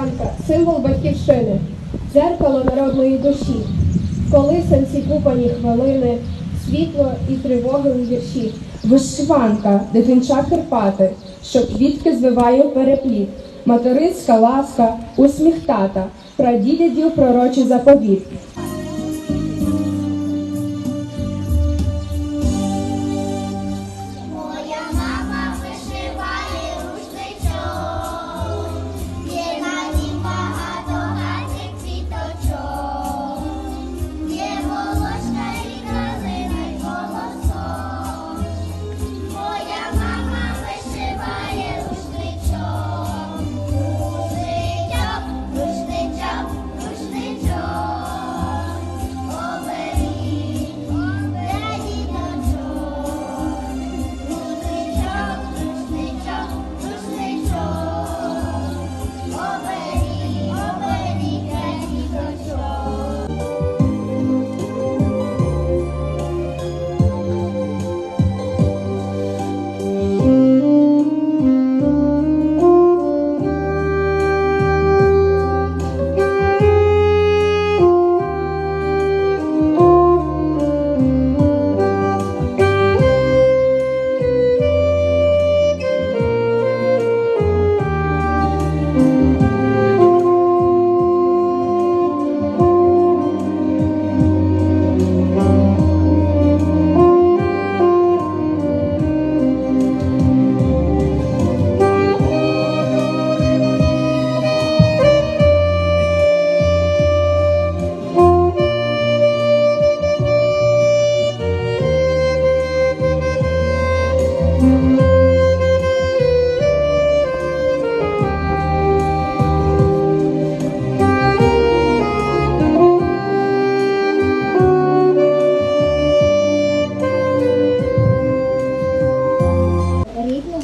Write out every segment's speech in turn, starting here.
вишиванка символ батьківщини, дзеркало народної душі, колисанці купані хвилини, світло і тривоги у вірші. Вишиванка, дитинча Карпати, що квітки звиває перепліт, материнська ласка, усміхтата, тата, прадідідів пророчий заповіт.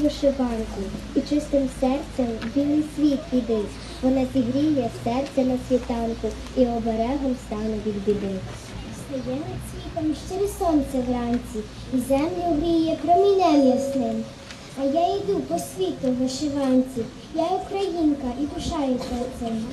Вишиванку і чистим серцем білий світ іди. Вона зігріє серце на світанку і оберегом стане від біди. Стає над світом щире сонце вранці, і землю гріє промінем ясним. А я йду по світу в вишиванці, я українка і пишаюся цим.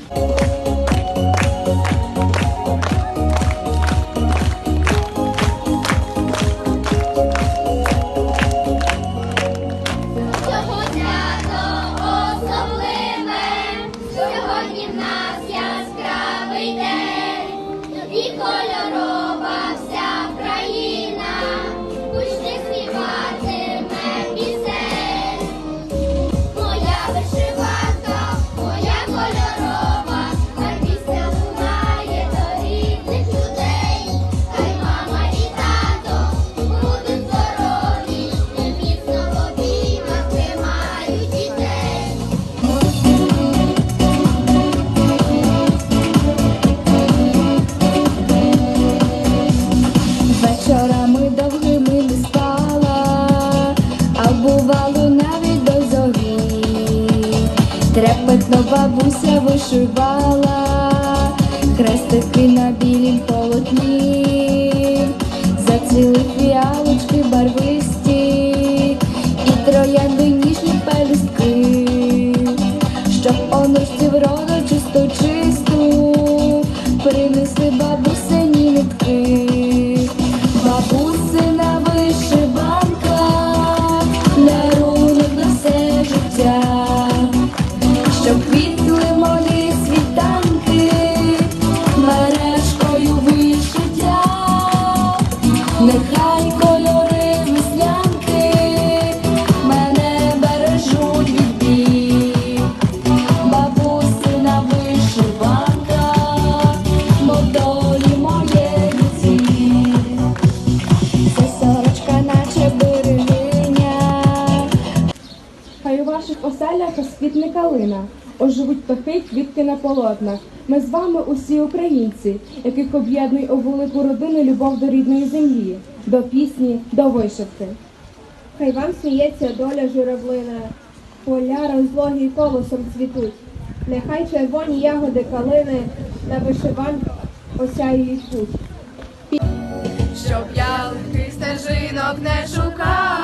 Трепетно бабуся вишивала, хрестики на білім полотні, зацвіли фіалочки барвисті, і троянди ніжні пелюстки, щоб онучці вроду чисту чисту, принесли бабусині нитки. Оселях розквітне калина, оживуть птахи, квітки на полотнах. Ми з вами усі українці, яких об'єднує у велику родину любов до рідної землі, до пісні, до вишивки. Хай вам сміється доля журавлина, поля розлогі колосом цвітуть. Нехай червоні ягоди калини на вишиванках осяюють путь. Щоб я легких стежинок не шукала,